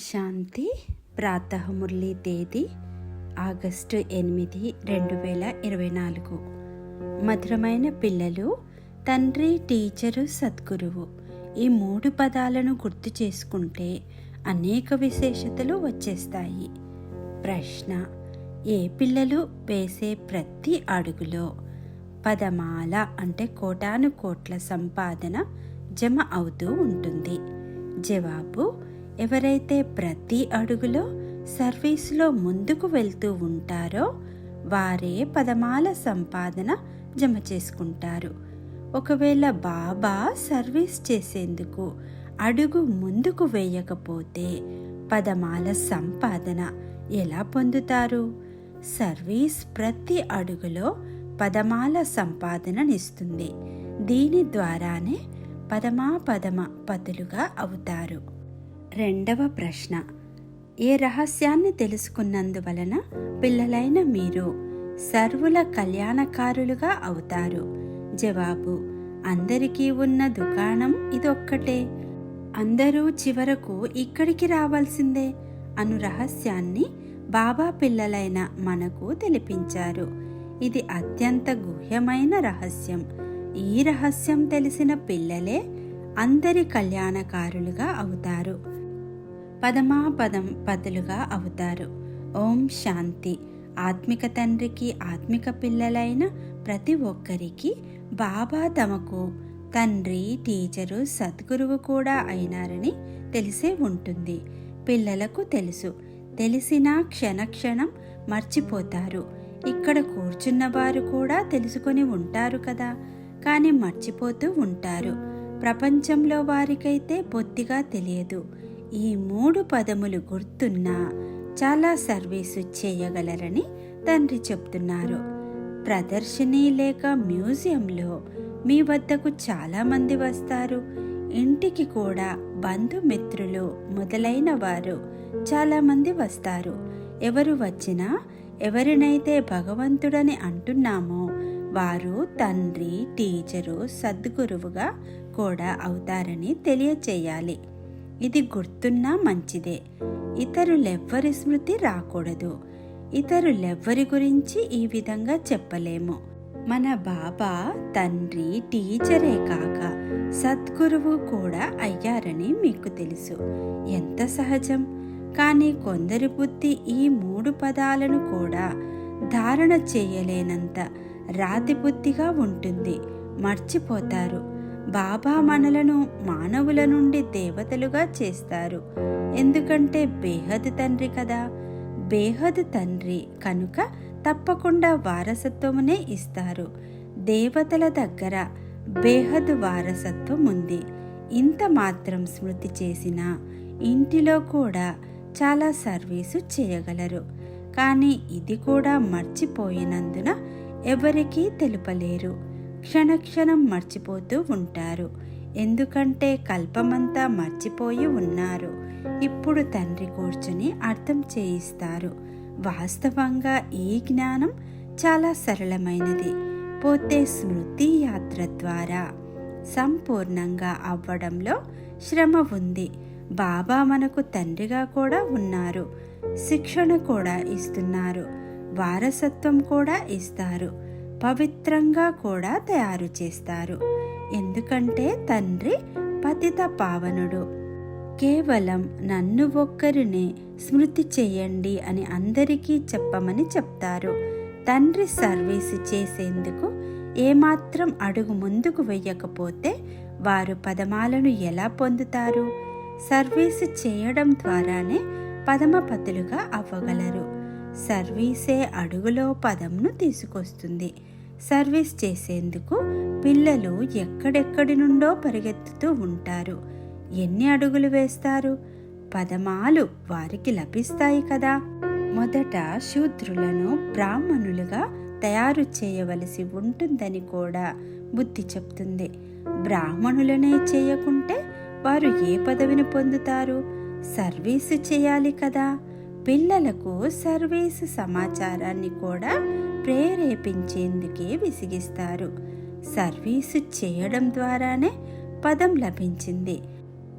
శాంతి ప్రాతమురళి తేదీ ఆగస్టు ఎనిమిది రెండు వేల ఇరవై నాలుగు. మధురమైన పిల్లలు తండ్రి టీచరు సద్గురువు ఈ మూడు పదాలను గుర్తు చేసుకుంటే అనేక విశేషతలు వచ్చేస్తాయి. ప్రశ్న ఏ పిల్లలు వేసే ప్రతి అడుగులో పదమాల అంటే కోటాను కోట్ల సంపాదన జమ అవుతూ ఉంటుంది? జవాబు ఎవరైతే ప్రతి అడుగులో సర్వీసులో ముందుకు వెళ్తూ ఉంటారో వారే పదమాల సంపాదన జమ చేసుకుంటారు. ఒకవేళ బాబా సర్వీస్ చేసేందుకు అడుగు ముందుకు వేయకపోతే పదమాల సంపాదన ఎలా పొందుతారు? సర్వీస్ ప్రతి అడుగులో పదమాల సంపాదననిస్తుంది. దీని ద్వారానే పదమా పదమ పదులుగా అవుతారు. రెండవ ప్రశ్న. ఏ రహస్యాన్ని తెలుసుకున్నందువలన పిల్లలైన మీరు సర్వుల కళ్యాణకారులుగా అవుతారు? జవాబు అందరికీ ఉన్న దుకాణం ఇదొక్కటే. అందరూ చివరకు ఇక్కడికి రావాల్సిందే అను రహస్యాన్ని బాబా పిల్లలైన మనకు తెలిపించారు. ఇది అత్యంత గుహ్యమైన రహస్యం. ఈ రహస్యం తెలిసిన పిల్లలే అందరి కళ్యాణకారులుగా అవుతారు. పదమా పదం పదులుగా అవుతారు. ఓం శాంతి. ఆత్మిక తండ్రికి ఆత్మిక పిల్లలైన ప్రతి ఒక్కరికి బాబా తమకు తండ్రి టీచరు సద్గురువు కూడా అయినారని తెలిసే ఉంటుంది. పిల్లలకు తెలుసు. తెలిసినా క్షణక్షణం మర్చిపోతారు. ఇక్కడ కూర్చున్న వారు కూడా తెలుసుకొని ఉంటారు కదా. కానీ మర్చిపోతూ ఉంటారు. ప్రపంచంలో వారికైతే బొత్తిగా తెలియదు. ఈ మూడు పదములు గుర్తున్నా చాలా సర్వీసు చేయగలరని తండ్రి చెప్తున్నారు. ప్రదర్శిని లేక మ్యూజియంలో మీ వద్దకు చాలామంది వస్తారు. ఇంటికి కూడా బంధుమిత్రులు మొదలైన వారు చాలామంది వస్తారు. ఎవరు వచ్చినా ఎవరినైతే భగవంతుడని అంటున్నామో వారు తండ్రి టీచరు సద్గురువుగా కూడా అవుతారని తెలియచేయాలి. ఇది గుర్తున్నా మంచిదే. ఇతరులెవ్వరి స్మృతి రాకూడదు. ఇతరులెవ్వరి గురించి ఈ విధంగా చెప్పలేము. మన బాబా తండ్రి టీచరే కాక సద్గురువు కూడా అయ్యారని మీకు తెలుసు. ఎంత సహజం. కానీ కొందరి బుద్ధి ఈ మూడు పదాలను కూడా ధారణ చేయలేనంత రాతి బుద్ధిగా ఉంటుంది. మర్చిపోతారు. బాబా మనలను మానవుల నుండి దేవతలుగా చేస్తారు. ఎందుకంటే బేహద్ తండ్రి కదా. బేహద్ తండ్రి కనుక తప్పకుండా వారసత్వమునే ఇస్తారు. దేవతల దగ్గర బేహద్ వారసత్వం ఉంది. ఇంత మాత్రం స్మృతి చేసిన ఇంటిలో కూడా చాలా సర్వీసు చేయగలరు. కానీ ఇది కూడా మర్చిపోయినందున ఎవరికీ తెలుపలేరు. క్షణక్షణం మర్చిపోతూ ఉంటారు. ఎందుకంటే కల్పమంతా మర్చిపోయి ఉన్నారు. ఇప్పుడు తండ్రి కూర్చుని అర్థం చేయిస్తారు. వాస్తవంగా ఈ జ్ఞానం చాలా సరళమైనది. పోతే స్మృతి యాత్ర ద్వారా. సంపూర్ణంగా అవ్వడంలో శ్రమ ఉంది. బాబా మనకు తండ్రిగా కూడా ఉన్నారు. శిక్షణ కూడా ఇస్తున్నారు. వారసత్వం కూడా ఇస్తారు. పవిత్రంగా కూడా తయారు చేస్తారు. ఎందుకంటే తండ్రి పతిత పావనుడు. కేవలం నన్ను ఒక్కరినే స్మృతి చేయండి అని అందరికీ చెప్పమని చెప్తారు. తండ్రి సర్వీస్ చేసేందుకు ఏమాత్రం అడుగు ముందుకు వెయ్యకపోతే వారు పదమాలను ఎలా పొందుతారు? సర్వీస్ చేయడం ద్వారానే పదమపతులుగా అవ్వగలరు. సర్వీసే అడుగులో పదంను తీసుకొస్తుంది. సర్వీస్ చేసేందుకు పిల్లలు ఎక్కడెక్కడి నుండో పరిగెత్తుతూ ఉంటారు. ఎన్ని అడుగులు వేస్తారు? పదమాలు వారికి లభిస్తాయి కదా? మొదట శూద్రులను బ్రాహ్మణులుగా తయారు చేయవలసి ఉంటుందని కూడా బుద్ధి చెప్తుంది. బ్రాహ్మణులనే చేయకుంటే వారు ఏ పదవిని పొందుతారు? సర్వీసు చేయాలి కదా? పిల్లలకు సర్వీసు సమాచారాన్ని కూడా ప్రేరేపించేందుకే విసిగిస్తారు. సర్వీసు చేయడం ద్వారానే పదం లభించింది.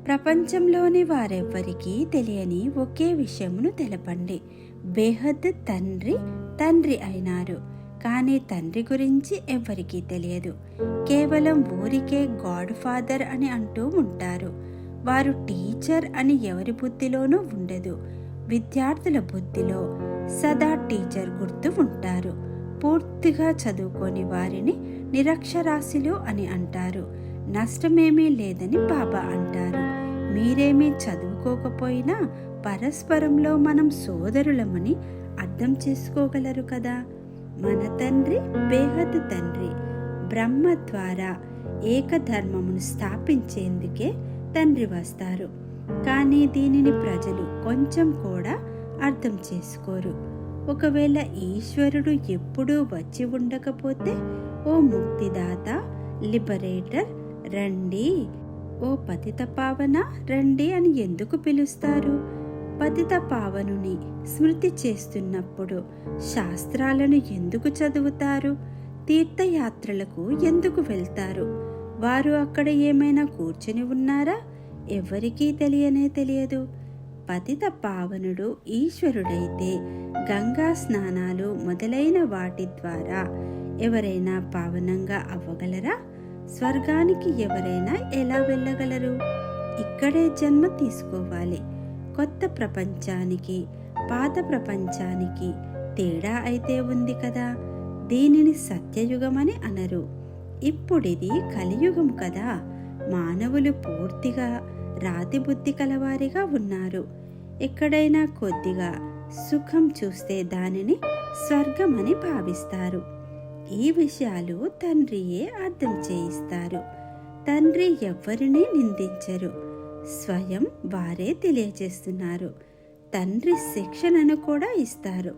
ప్రపంచంలోని వారెవ్వరికీ తెలియని ఒకే విషయమును తెలపండి. బేహద్ తండ్రి తండ్రి అయినారు. కానీ తండ్రి గురించి ఎవ్వరికీ తెలియదు. కేవలం ఊరికే గాడ్ ఫాదర్ అని అంటూ ఉంటారు. వారు టీచర్ అని ఎవరి బుద్ధిలోనూ ఉండదు. విద్యార్థుల బుద్ధిలో సదా టీచర్ గుర్తు ఉంటారు. పూర్తిగా చదువుకోని వారిని నిరక్షరాస్యులు అని అంటారు. నష్టమేమీ లేదని బాబా అంటారు. మీరేమీ చదువుకోకపోయినా పరస్పరంలో మనం సోదరులమని అర్థం చేసుకోగలరు కదా? మన తండ్రి బేహద్ తండ్రి. బ్రహ్మ ద్వారా ఏకధర్మమును స్థాపించేందుకే తండ్రి వస్తారు. కానీ దీనిని ప్రజలు కొంచెం కూడా అర్థం చేసుకోరు. ఒకవేళ ఈశ్వరుడు ఎప్పుడూ వచ్చి ఉండకపోతే ఓ ముక్తిదాత లిబరేటర్ రండి. ఓ పతిత పావన రండి అని ఎందుకు పిలుస్తారు? పతిత పావనుని స్మృతి చేస్తున్నప్పుడు శాస్త్రాలను ఎందుకు చదువుతారు? తీర్థయాత్రలకు ఎందుకు వెళ్తారు? వారు అక్కడ ఏమైనా కూర్చొని ఉన్నారా? ఎవరికీ తెలియనే తెలియదు. పతిత పావనుడు ఈశ్వరుడైతే గంగా స్నానాలు మొదలైన వాటి ద్వారా ఎవరైనా పావనంగా అవ్వగలరా? స్వర్గానికి ఎవరైనా ఎలా వెళ్ళగలరు? ఇక్కడే జన్మ తీసుకోవాలి. కొత్త ప్రపంచానికి పాత ప్రపంచానికి తేడా అయితే ఉంది కదా? దీనిని సత్యయుగమని అనరు. ఇప్పుడిది కలియుగం కదా? మానవులు పూర్తిగా రాతి బుద్ధి కలవారిగా ఉన్నారు. ఎక్కడైనా కొద్దిగా సుఖం చూస్తే దానిని స్వర్గమని భావిస్తారు. ఈ విషయాలు తండ్రియే అర్థం చేయిస్తారు. తండ్రి ఎవ్వరినీ నిందించరు. స్వయం వారే తెలియజేస్తున్నారు. తండ్రి శిక్షణను కూడా ఇస్తారు.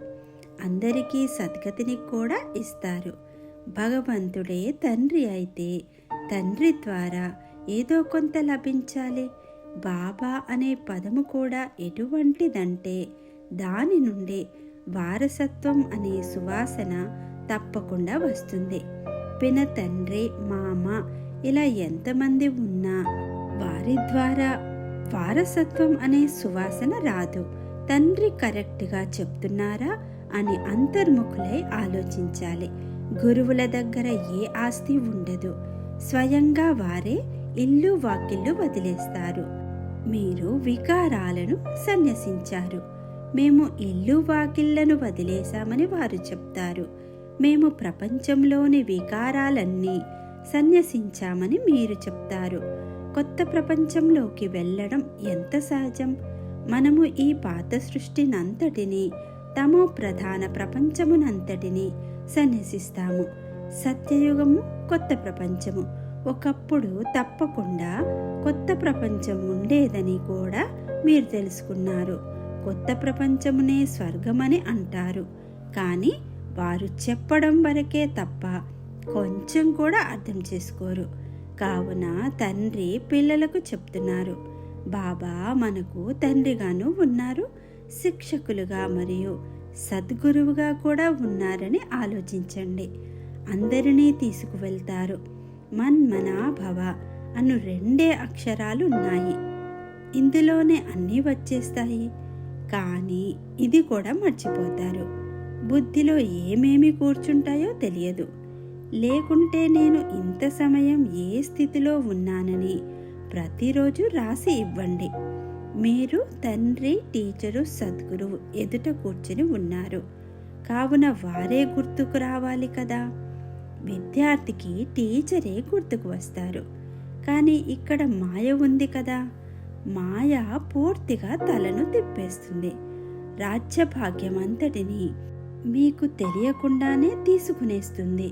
అందరికీ సద్గతిని కూడా ఇస్తారు. భగవంతుడే తండ్రి అయితే తండ్రి ద్వారా ఏదో కొంత లభించాలి. బాబా అనే పదము కూడా ఎటువంటిదంటే దాని నుండి వారసత్వం అనే సువాసన తప్పకుండా వస్తుంది. పిన తండ్రి మామ ఇలా ఎంతమంది ఉన్నా వారి ద్వారా వారసత్వం అనే సువాసన రాదు. తండ్రి కరెక్ట్గా చెప్తున్నారా అని అంతర్ముఖులై ఆలోచించాలి. గురువుల దగ్గర ఏ ఆస్తి ఉండదు. స్వయంగా వారే ఇల్లు వాకిళ్ళు వదిలేస్తారు. మీరు వికారాలను సన్యసించారు. మేము ఇల్లు వాకిళ్ళను వదిలేశామని వారు చెప్తారు. మేము ప్రపంచంలోని వికారాలన్నీ సన్యసించామని మీరు చెప్తారు. కొత్త ప్రపంచంలోకి వెళ్ళడం ఎంత సహజం? మనము ఈ పాత సృష్టినంతటిని తమో ప్రధాన ప్రపంచమునంతటిని సన్యసిస్తాము. సత్యయుగము కొత్త ప్రపంచము. ఒకప్పుడు తప్పకుండా కొత్త ప్రపంచం ఉండేదని కూడా మీరు తెలుసుకున్నారు. కొత్త ప్రపంచమునే స్వర్గమని అంటారు. కానీ వారు చెప్పడం వరకే తప్ప కొంచెం కూడా అర్థం చేసుకోరు. కావున తండ్రి పిల్లలకు చెప్తున్నారు. బాబా మనకు తండ్రిగాను ఉన్నారు శిక్షకులుగా మరియు సద్గురువుగా కూడా ఉన్నారని ఆలోచించండి. అందరినీ తీసుకువెళ్తారు. మన్మనాభవ అను రెండే అక్షరాలు ఉన్నాయి ఇందులోనే అన్నీ వచ్చేస్తాయి. కానీ ఇది కూడా మర్చిపోతారు. బుద్ధిలో ఏమేమి కూర్చుంటాయో తెలియదు. లేకుంటే నేను ఇంత సమయం ఏ స్థితిలో ఉన్నానని ప్రతిరోజు రాసి ఇవ్వండి. మీరు తండ్రి టీచరు సద్గురువు ఎదుట కూర్చుని ఉన్నారు. కావున వారే గుర్తుకు రావాలి కదా? విద్యార్థికి టీచరే గుర్తుకు వస్తారు. కానీ ఇక్కడ మాయ ఉంది కదా. మాయ పూర్తిగా తలను తిప్పేస్తుంది. రాజ్యభాగ్యమంతటిని మీకు తెలియకుండానే తీసుకునేస్తుంది.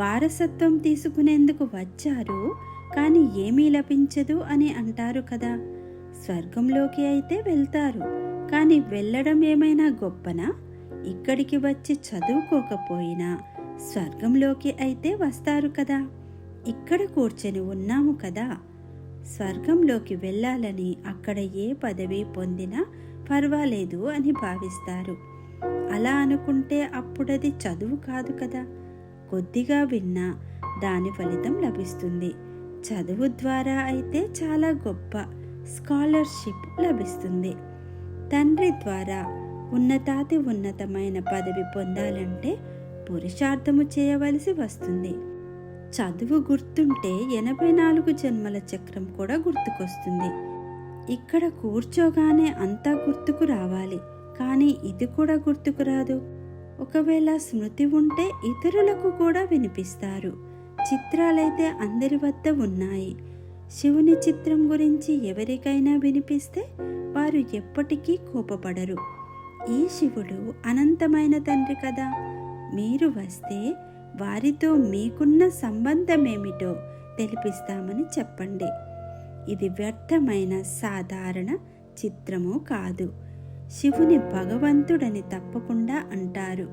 వారసత్వం తీసుకునేందుకు వచ్చారు కానీ ఏమీ లభించదు అని అంటారు కదా. స్వర్గంలోకి అయితే వెళ్తారు కానీ వెళ్ళడం ఏమైనా గొప్పనా? ఇక్కడికి వచ్చి చదువుకోకపోయినా స్వర్గంలోకి అయితే వస్తారు కదా. ఇక్కడ కూర్చొని ఉన్నాము కదా. స్వర్గంలోకి వెళ్ళాలని అక్కడ ఏ పదవి పొందినా పర్వాలేదు అని భావిస్తారు. అలా అనుకుంటే అప్పుడది చదువు కాదు కదా. కొద్దిగా విన్నా దాని ఫలితం లభిస్తుంది. చదువు ద్వారా అయితే చాలా గొప్ప స్కాలర్షిప్ లభిస్తుంది. తండ్రి ద్వారా ఉన్నతాతి ఉన్నతమైన పదవి పొందాలంటే పురుషార్థము చేయవలసి వస్తుంది. చదువు గుర్తుంటే ఎనభై నాలుగు జన్మల చక్రం కూడా గుర్తుకొస్తుంది. ఇక్కడ కూర్చోగానే అంతా గుర్తుకు రావాలి. కానీ ఇది కూడా గుర్తుకు రాదు. ఒకవేళ స్మృతి ఉంటే ఇతరులకు కూడా వినిపిస్తారు. చిత్రాలైతే అందరి వద్ద ఉన్నాయి. శివుని చిత్రం గురించి ఎవరికైనా వినిపిస్తే వారు ఎప్పటికీ కోపపడరు. ఈ శివుడు అనంతమైన తండ్రి కదా? మీరు వస్తే వారితో మీకున్న సంబంధమేమిటో తెలిపిస్తామని చెప్పండి. ఇది వ్యర్థమైన సాధారణ చిత్రము కాదు. శివుని భగవంతుడని తప్పకుండా అంటారు.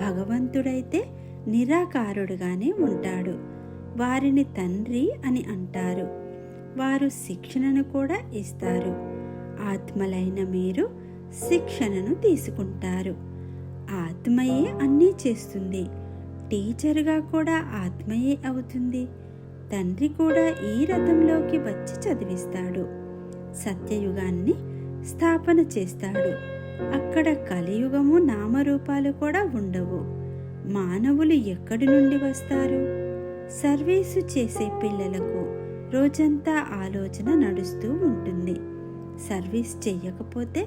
భగవంతుడైతే నిరాకారుడుగానే ఉంటాడు. వారిని తండ్రి అని అంటారు. వారు శిక్షణను కూడా ఇస్తారు. ఆత్మలైన మీరు శిక్షణను తీసుకుంటారు. ఆత్మయే అన్నీ చేస్తుంది. టీచర్గా కూడా ఆత్మయే అవుతుంది. తండ్రి కూడా ఈ రథంలోకి వచ్చి చదివిస్తాడు. సత్యయుగాన్ని స్థాపన చేస్తాడు. అక్కడ కలియుగము నామరూపాలు కూడా ఉండవు. మానవులు ఎక్కడి నుండి వస్తారు? సర్వీసు చేసే పిల్లలకు రోజంతా ఆలోచన నడుస్తూ ఉంటుంది. సర్వీస్ చెయ్యకపోతే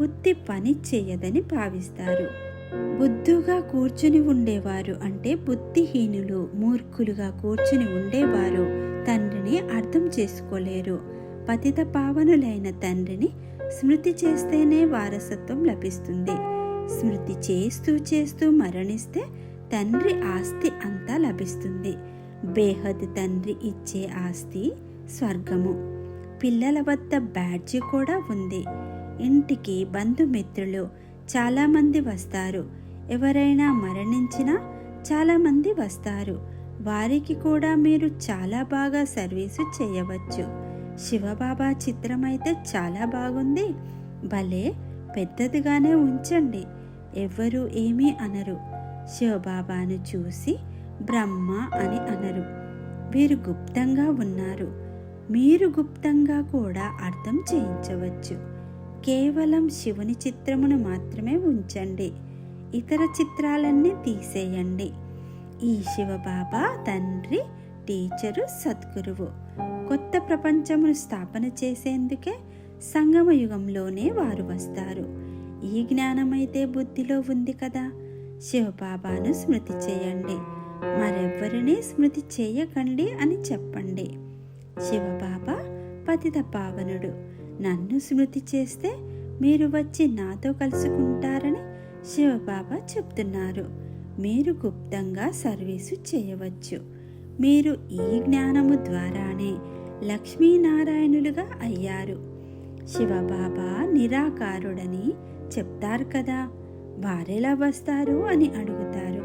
బుద్ధి పని చేయదని భావిస్తారు. బుద్ధుగా కూర్చుని ఉండేవారు అంటే బుద్ధిహీనులు మూర్ఖులుగా కూర్చుని ఉండేవారు. తండ్రిని అర్థం చేసుకోలేరు. పతిత పావనులైన తండ్రిని స్మృతి చేస్తేనే వారసత్వం లభిస్తుంది. స్మృతి చేస్తూ చేస్తూ మరణిస్తే తండ్రి ఆస్తి అంతా లభిస్తుంది. బేహద్ తండ్రి ఇచ్చే ఆస్తి స్వర్గము. పిల్లల వద్ద బ్యాడ్జి కూడా ఉంది. ఇంటికి బంధుమిత్రులు చాలామంది వస్తారు. ఎవరైనా మరణించినా చాలామంది వస్తారు. వారికి కూడా మీరు చాలా బాగా సర్వీసు చేయవచ్చు. శివబాబా చిత్రం అయితే చాలా బాగుంది. భలే పెద్దదిగానే ఉంచండి. ఎవ్వరూ ఏమీ అనరు. శివబాబాను చూసి బ్రహ్మ అని అనరు. వీరు గుప్తంగా ఉన్నారు. మీరు గుప్తంగా కూడా అర్థం చేయించవచ్చు. కేవలం శివుని చిత్రమును మాత్రమే ఉంచండి. ఇతర చిత్రాలన్నీ తీసేయండి. ఈ శివబాబా తండ్రి టీచరు సద్గురువు. కొత్త ప్రపంచమును స్థాపన చేసేందుకే సంగమ యుగంలోనే వారు వస్తారు. ఈ జ్ఞానమైతే బుద్ధిలో ఉంది కదా. శివబాబాను స్మృతి చేయండి. మరెవ్వరినీ స్మృతి చేయకండి అని చెప్పండి. శివబాబా పతిత పావనుడు. నన్ను స్మృతి చేస్తే మీరు వచ్చి నాతో కలుసుకుంటారని శివబాబా చెప్తున్నారు. మీరు గుప్తంగా సర్వీసు చేయవచ్చు. మీరు ఈ జ్ఞానము ద్వారానే లక్ష్మీనారాయణులుగా అయ్యారు. శివబాబా నిరాకారుడని చెప్తారు కదా. వారెలా వస్తారు అని అడుగుతారు.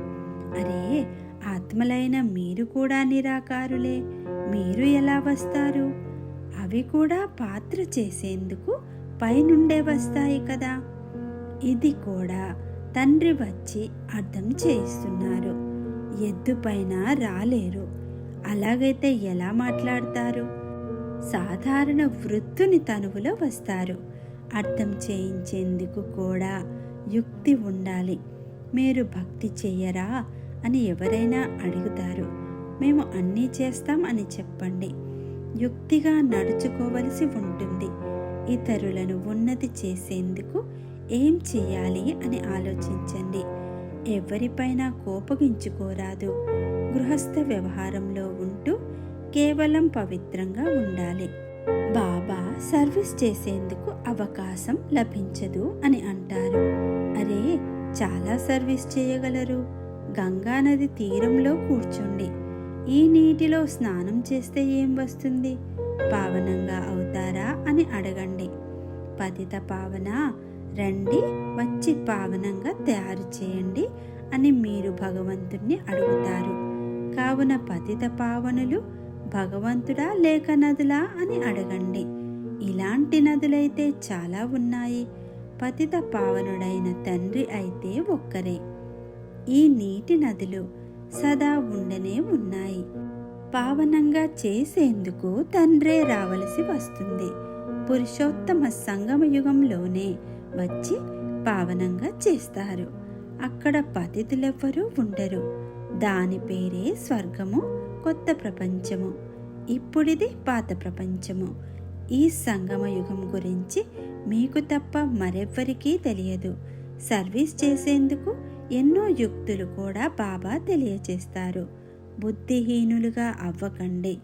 అరే ఆత్మలైన మీరు కూడా నిరాకారులే. మీరు ఎలా వస్తారు? అవి కూడా పాత్ర చేసేందుకు పైనుండే వస్తాయి కదా. ఇది కూడా తండ్రి వచ్చి అర్థం చేయిస్తున్నారు. ఎద్దుపైన రాలేరు. అలాగైతే ఎలా మాట్లాడతారు? సాధారణ వృత్తుని తనువులో వస్తారు. అర్థం చేయించేందుకు కూడా యుక్తి ఉండాలి. మీరు భక్తి చెయ్యరా అని ఎవరైనా అడుగుతారు. మేము అన్నీ చేస్తాం అని చెప్పండి. యుక్తిగా నడుచుకోవలసి ఉంటుంది. ఇతరులను ఉన్నతి చేసేందుకు ఏం చేయాలి అని ఆలోచించండి. ఎవరిపైన కోపగించుకోరాదు. గృహస్థ వ్యవహారంలో ఉంటూ కేవలం పవిత్రంగా ఉండాలి. బాబా సర్వీస్ చేసేందుకు అవకాశం లభించదు అని అంటారు. అరే చాలా సర్వీస్ చేయగలరు. గంగా నది తీరంలో కూర్చోండి. ఈ నీటిలో స్నానం చేస్తే ఏం వస్తుంది? పావనంగా అవుతారా అని అడగండి. పతిత పావన రండి వచ్చి పావనంగా తయారు చేయండి అని మీరు భగవంతుణ్ణి అడుగుతారు. కావున పతిత పావనులు భగవంతుడా లేక నదులా? అని అడగండి. ఇలాంటి నదులైతే చాలా ఉన్నాయి. పతిత పావనుడైన తండ్రి అయితే ఒక్కరే. ఈ నీటి నదులు సదా ఉండనే ఉన్నాయి. పావనంగా చేసేందుకు తండ్రే రావలసి వస్తుంది. పురుషోత్తమ సంగమ యుగంలోనే వచ్చి పావనంగా చేస్తారు. అక్కడ పతితులెవ్వరూ ఉండరు. దాని పేరే స్వర్గము కొత్త ప్రపంచము. ఇప్పుడిది పాత ప్రపంచము. ఈ సంగమ యుగం గురించి మీకు తప్ప మరెవ్వరికీ తెలియదు. సర్వీస్ చేసేందుకు ఎన్నో యుక్తులు కూడా బాబా తెలియచేస్తారు. బుద్ధిహీనులుగా అవ్వకండి.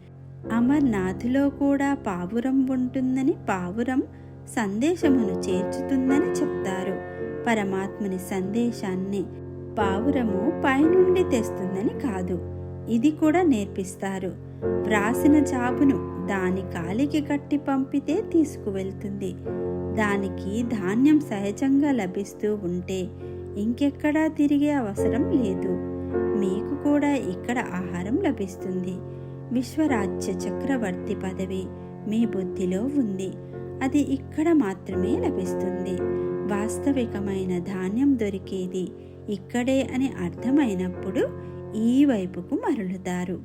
అమర్నాథులో కూడా పావురం ఉంటుందని పావురం సందేశమును చేర్చుతుందని చెప్తారు. పరమాత్మని సందేశాన్ని పావురము పైనుండి తెస్తుందని కాదు. ఇది కూడా నేర్పిస్తారు. వ్రాసిన జాబును దాని కాలికి కట్టి పంపితే తీసుకువెళ్తుంది. దానికి ధాన్యం సహజంగా లభిస్తూ ఉంటే ఇంకెక్కడా తిరిగే అవసరం లేదు. మీకు కూడా ఇక్కడ ఆహారం లభిస్తుంది. విశ్వరాజ్య చక్రవర్తి పదవి మీ బుద్ధిలో ఉంది. అది ఇక్కడ మాత్రమే లభిస్తుంది. వాస్తవికమైన ధాన్యం దొరికేది ఇక్కడే అని అర్థమైనప్పుడు ఈ వైపుకు మరలుతారు.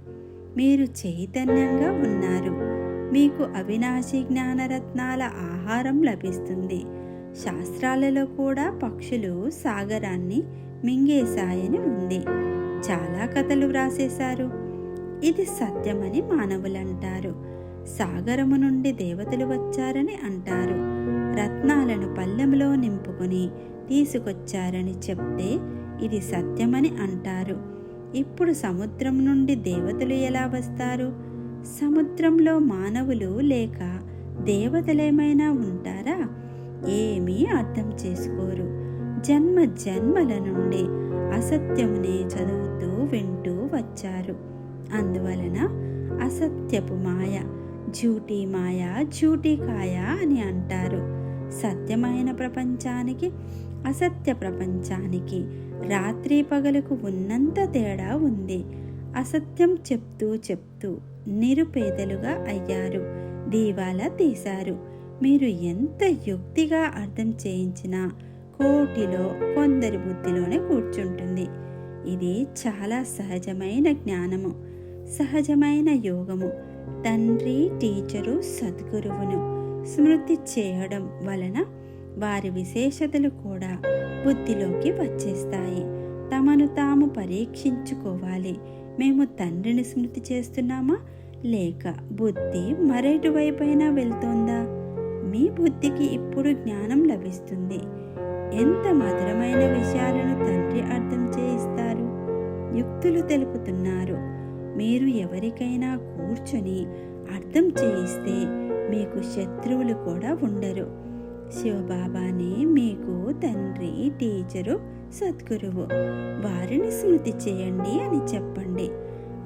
మీరు చైతన్యంగా ఉన్నారు. మీకు అవినాశి జ్ఞానరత్నాల ఆహారం లభిస్తుంది. శాస్త్రాలలో కూడా పక్షులు సాగరాన్ని మింగేశాయని ఉంది. చాలా కథలు వ్రాసేశారు. ఇది సత్యమని మానవులంటారు. సాగరము నుండి దేవతలు వచ్చారని అంటారు. రత్నాలను పల్లెంలో నింపుకొని తీసుకొచ్చారని చెప్తే ఇది సత్యమని అంటారు. ఇప్పుడు సముద్రం నుండి దేవతలు ఎలా వస్తారు? సముద్రంలో మానవులు లేక దేవతలేమైనా ఉంటారా? ఏమీ అర్థం చేసుకోరు. జన్మ జన్మల నుండి అసత్యమునే చదువుతూ వింటూ వచ్చారు. అందువలన అసత్యపు మాయ జ్యూటీ మాయ జూటీ కాయ అని అంటారు. సత్యమైన ప్రపంచానికి అసత్య ప్రపంచానికి రాత్రి పగలకు ఉన్నంత తేడా ఉంది. అసత్యం చెప్తూ చెప్తూ నిరుపేదలుగా అయ్యారు. దీవాలా తీశారు. మీరు ఎంత యుక్తిగా అర్థం చేయించినా కోటిలో కొందరి బుద్ధిలోనే కూర్చుంటుంది. ఇది చాలా సహజమైన జ్ఞానము సహజమైన యోగము. తండ్రి టీచరు సద్గురువును స్మృతి చేయడం వలన వారి విశేషతలు కూడా బుద్ధిలోకి వచ్చేస్తాయి. తమను తాము పరీక్షించుకోవాలి. మేము తండ్రిని స్మృతి చేస్తున్నామా? లేక బుద్ధి మరేటు వైపైనా వెళ్తోందా? మీ బుద్ధికి ఇప్పుడు జ్ఞానం లభిస్తుంది. ఎంత మధురమైన విషయాలను తండ్రి అర్థం చేయిస్తారు? యుక్తులు తెలుపుతున్నారు. మీరు ఎవరికైనా కూర్చొని అర్థం చేయిస్తే మీకు శత్రువులు కూడా ఉండరు. శివబాబానే మీకు తండ్రి టీచరు సద్గురువు. వారిని స్మృతి చేయండి అని చెప్పండి.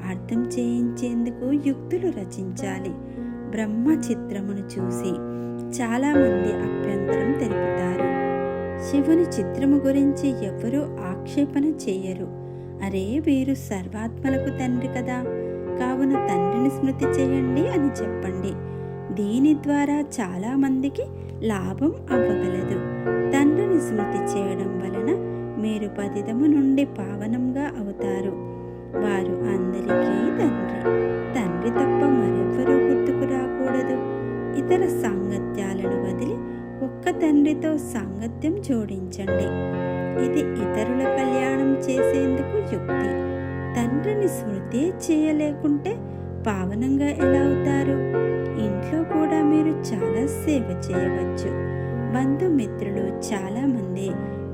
అర్థం చేయించేందుకు యుక్తులు రచించాలి. బ్రహ్మ చిత్రమును చూసి చాలామంది అభ్యంతరం తెలుపుతారు శివుని చిత్రము గురించి ఎవరూ ఆక్షేపణ చేయరు. అరే వీరు సర్వాత్మలకు తండ్రి కదా. కావున తండ్రిని స్మృతి చేయండి అని చెప్పండి. దీని ద్వారా చాలామందికి లాభం అవ్వగలదు. తండ్రిని స్మృతి చేయడం వలన మీరు పతితము నుండి పావనంగా అవుతారు. వారు అందరికీ తండ్రి. తండ్రి తప్ప మరెవ్వరూ గుర్తుకు రాకూడదు. ఇతర సాంగత్యాలను వదిలి ఒక్క తండ్రితో సాంగత్యం జోడించండి. ఇది ఇతరుల కళ్యాణం చేసేందుకు యుక్తి. తండ్రిని స్మృతి చేయలేకుంటే పావనంగా ఎలా అవుతారు? ఇంట్లో కూడా మీరు చాలా సేవ చేయవచ్చు. బంధుమిత్రులు చాలామంది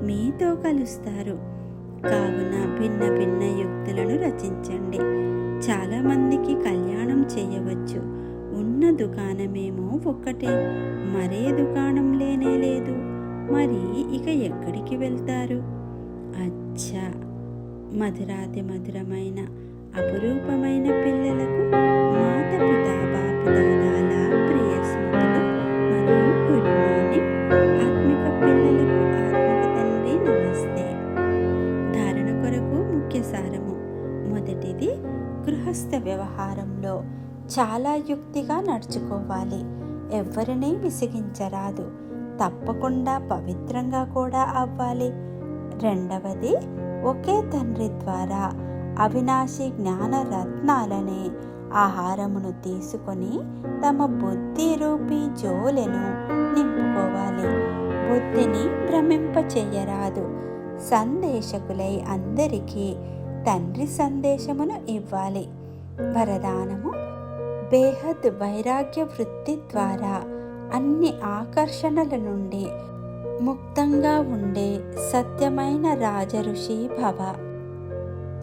మీతో కలుస్తారు. కావున భిన్న భిన్న యుక్తులను రచించండి. చాలామందికి కళ్యాణం చేయవచ్చు. ఉన్న దుకాణమేమో ఒక్కటే. మరే దుకాణం లేనే లేదు. మరి ఇక ఎక్కడికి వెళ్తారు? అచ్చా! మధురాతి మధురమైన అపురూపమైన పిల్లలు చాలా యుక్తిగా నడుచుకోవాలి. ఎవరినీ విసిగించరాదు. తప్పకుండా పవిత్రంగా కూడా అవ్వాలి. రెండవది ఒకే తండ్రి ద్వారా అవినాశి జ్ఞాన రత్నాలనే ఆహారమును తీసుకొని తమ బుద్ధి రూపీ జోలెను నింపుకోవాలి. బుద్ధిని భ్రమింప చెయ్యరాదు. సందేశకులై అందరికీ తండ్రి సందేశమును ఇవ్వాలి. వరదానము బేహద్ వైరాగ్య వృత్తి ద్వారా అన్ని ఆకర్షణల నుండి ముక్తంగా ఉండే సత్యమైన రాజఋషి భవ.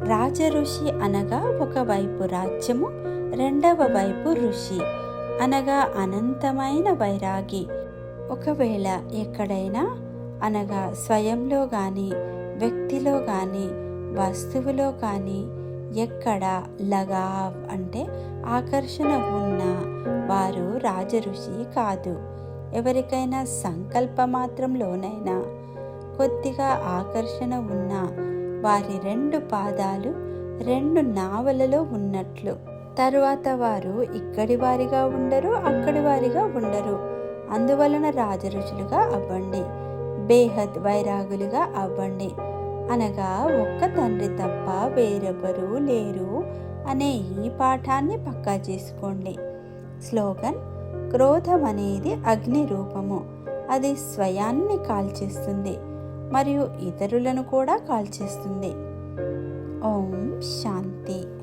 రాజఋషి అనగా ఒకవైపు రాజ్యము రెండవ వైపు ఋషి. అనగా అనంతమైన వైరాగి. ఒకవేళ ఎక్కడైనా అనగా స్వయంలో కానీ వ్యక్తిలో కానీ వస్తువులో కానీ ఎక్కడ లగావ్ అంటే ఆకర్షణ ఉన్న వారు రాజఋషి కాదు. ఎవరికైనా సంకల్ప మాత్రంలోనైనా కొద్దిగా ఆకర్షణ ఉన్న వారి రెండు పాదాలు రెండు నావలలో ఉన్నట్లు. తరువాత వారు ఇక్కడి వారిగా ఉండరు అక్కడి వారిగా ఉండరు. అందువలన రాజరుషులుగా అవ్వండి బేహద్ వైరాగులుగా అవ్వండి. అనగా ఒక్క తండ్రి తప్ప వేరెవరూ లేరు అనే ఈ పాఠాన్ని పక్కా చేసుకోండి. స్లోగన్ క్రోధం అనేది అగ్ని రూపము. అది స్వయాన్ని కాల్చేస్తుంది మరియు ఇతరులను కూడా కాల్చేస్తుంది. ఓం శాంతి.